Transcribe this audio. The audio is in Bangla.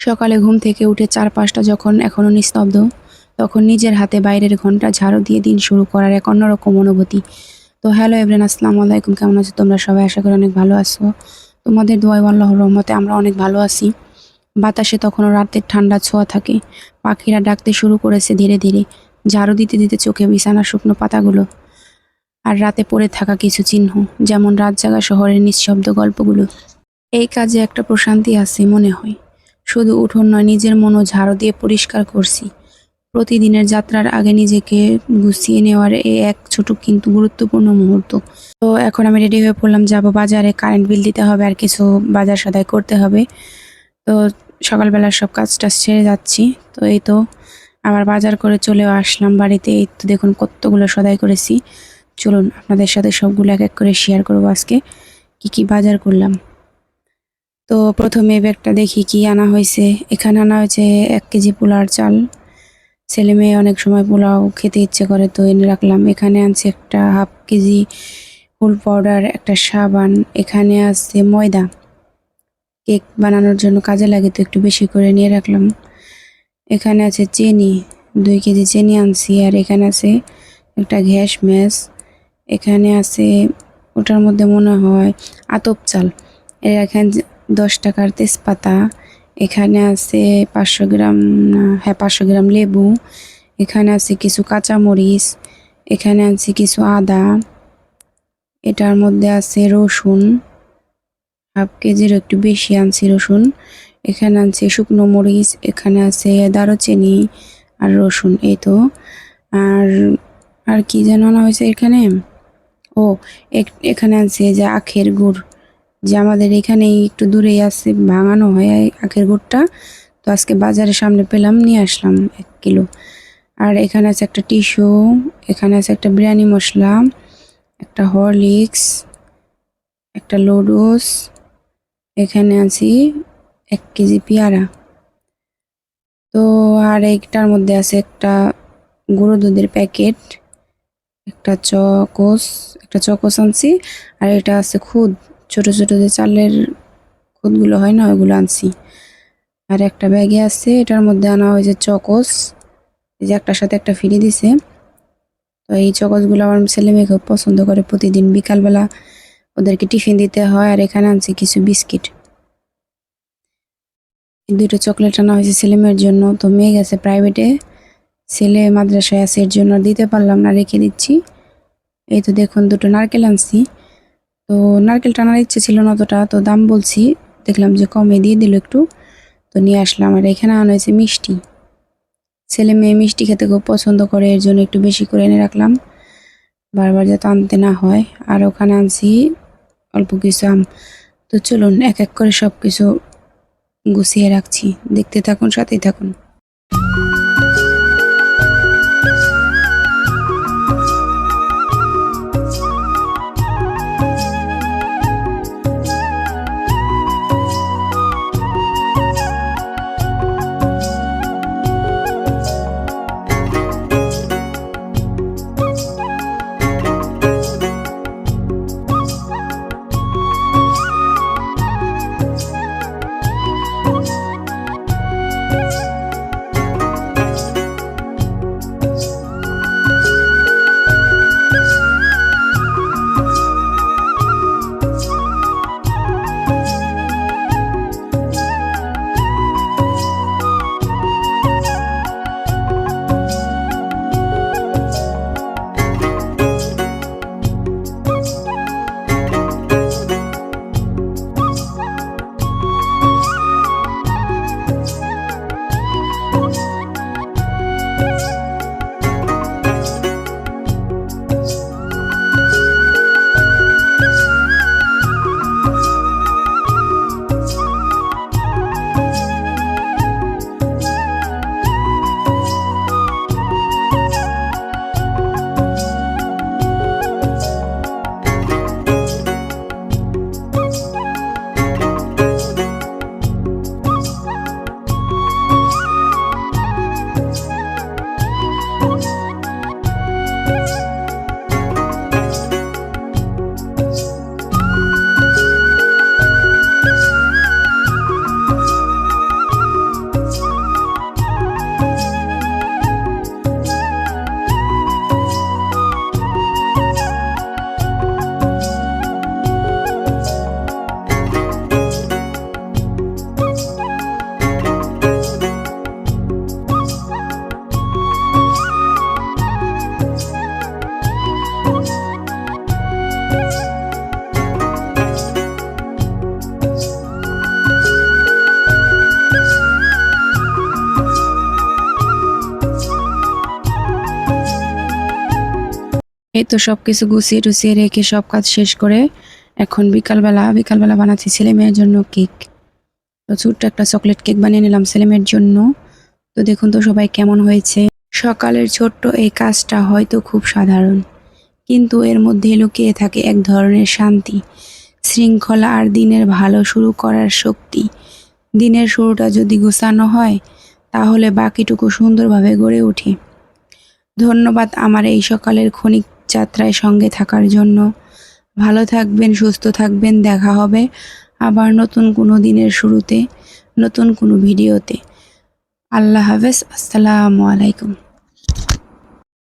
সকালে ঘুম থেকে উঠে চারপাশটা যখন এখনও নিস্তব্ধ, তখন নিজের হাতে বাইরের ঘণ্টা ঝাড়ু দিয়ে দিন শুরু করার এক অন্যরকম অনুভূতি। তো হ্যালো এভরেন আসসালামু আলাইকুম, কেমন আছো তোমরা সবাই? আশা করি অনেক ভালো আছো। তোমাদের দোয়াই আল্লাহর রহমতে আমরা অনেক ভালো আছি। বাতাসে তখনও রাতের ঠান্ডা ছোঁয়া থাকে। পাখিরা ডাকতে শুরু করেছে ধীরে ধীরে। ঝাড়ু দিতে দিতে চোখে বিছানা শুকনো পাতাগুলো আর রাতে পড়ে থাকা কিছু চিহ্ন, যেমন রাত জাগা শহরের নিঃশব্দ গল্পগুলো। এই কাজে একটা প্রশান্তি আছে মনে হয়। শুধু উঠোন নয়, নিজের মনও ঝাড়ু দিয়ে পরিষ্কার করছি। প্রতিদিনের যাত্রার আগে নিজেকে গুছিয়ে নেওয়ার এই এক ছোট কিন্তু গুরুত্বপূর্ণ মুহূর্ত। তো এখন আমি রেডি হয়ে পড়লাম, যাব বাজারে কারেন্ট বিল দিতে হবে, আর কিছু বাজার সদাই করতে হবে। তো সকালবেলা সব কাজটা সেরে যাচ্ছি। তো এই তো আবার বাজার করে চলেও আসলাম বাড়িতে। এই তো দেখুন কতগুলো সদাই করেছি। চলুন আপনাদের সাথে সবগুলো এক এক করে শেয়ার করব আজকে। কি কি বাজার করলাম। তো প্রথমে ব্যাগটা দেখি কি আনা হয়েছে। এখানে আনা হয়েছে এক কেজি পোলার চাল। ছেলে মেয়ে অনেক সময় পোলাও খেতে ইচ্ছে করে, তো এনে রাখলাম। এখানে আনছে একটা হাফ কেজি ফুল পাউডার, একটা সাবান, এখানে আছে ময়দা। কেক বানানোর জন্য কাজে লাগে, তো একটু বেশি করে নিয়ে রাখলাম। এখানে আছে চিনি, দুই কেজি চিনি আনছি, আর এখানে আছে একটা ঘ্যাস ম্যাস এখানে আছে ওটার মধ্যে মনে হয় আতপ চাল। এর এখানে দশ টাকার তেজপাতা, এখানে আছে পাঁচশো গ্রাম হ্যাঁ পাঁচশো গ্রাম লেবু, এখানে আছে কিছু কাঁচামরিচ, এখানে আছে কিছু আদা, এটার মধ্যে আছে রসুন, হাফ কেজির একটু বেশি আনছি রসুন, এখানে আনছি শুকনো মরিচ, এখানে আছে দারুচিনি আর রসুন, এই তো। আর আর কি যেন আনা হয়েছে এখানে? ও এখানে আছে যে আখের গুড়। যে আমাদের এখানেই একটু দূরেই আছে, ভাঙানো হয় আখের গুড়টা। তো আজকে বাজারের সামনে পেলাম, নিয়ে আসলাম এক কিলো। আর এখানে আছে একটা টিস্যু, এখানে আছে একটা বিরিয়ানি মশলা, একটা হরলিক্স, একটা লোডোস এখানে আছি এক কেজি পেয়ারা। তো আর এইটার মধ্যে আছে একটা গুঁড়ো দুধের প্যাকেট, একটা চকোস একটা চকোস আনছি, আর এটা আছে খুদ। ছোট ছোট যে চালের খুদগুলো হয় না ওইগুলো আনছি। আর একটা ব্যাগে আছে, এটার মধ্যে আনা হয়েছে চকোস। এই যে একটার সাথে একটা ফ্রি দিছে। তো এই চকোসগুলো আমার ছেলে মেয়ে খুব পছন্দ করে। প্রতিদিন বিকালবেলা ওদেরকে টিফিন দিতে হয় আর এখানে আনছি কিছু বিস্কিট। দুটো চকলেট আনা হয়েছে ছেলে মেয়ের জন্য। তো মেয়ে গেছে প্রাইভেটে। ছেলে মাদ্রাসায় আছে, এর জন্য দিতে পারলাম না, রেখে দিচ্ছি। এই তো দেখুন, দুটো নারকেল আনছি। তো নারকেল টানার ইচ্ছে ছিল না অতটা, তো দাম বলছি, দেখলাম যে কমে দিয়ে দিল একটু, তো নিয়ে আসলাম। আর এখানে আনা হয়েছে মিষ্টি। ছেলে মেয়ে মিষ্টি খেতে খুব পছন্দ করে, এর জন্য একটু বেশি করে এনে রাখলাম। বারবার যাতে আনতে না হয়। আর ওখানে আনছি অল্প কিছু আম। তো চলুন, এক এক করে সব কিছু গুছিয়ে রাখছি। দেখতে থাকুন, সাথেই থাকুন। এই তো সব কিছু গুছিয়ে টুছিয়ে রেখে সব কাজ শেষ করে এখন বিকালবেলা বিকালবেলা বানাচ্ছি ছেলে মেয়ের জন্য কেক। তো ছোট্ট একটা চকলেট কেক বানিয়ে নিলাম ছেলে মেয়ের জন্য। তো দেখুন তো সবাই কেমন হয়েছে। সকালের ছোট্ট এই কাজটা হয়তো খুব সাধারণ, কিন্তু এর মধ্যে লুকিয়ে থাকে এক ধরনের শান্তি, শৃঙ্খলা আর দিনের ভালো শুরু করার শক্তি। দিনের শুরুটা যদি গোছানো হয়, তাহলে বাকিটুকু সুন্দরভাবে গড়ে ওঠে। ধন্যবাদ আমার এই সকালের ক্ষণিক যাত্রায় সঙ্গে থাকার জন্য। ভালো থাকবেন, সুস্থ থাকবেন, দেখা হবে আবার নতুন কোনো দিনের শুরুতে, নতুন কোনো ভিডিওতে। আল্লাহ হাফেজ, আসসালামু আলাইকুম।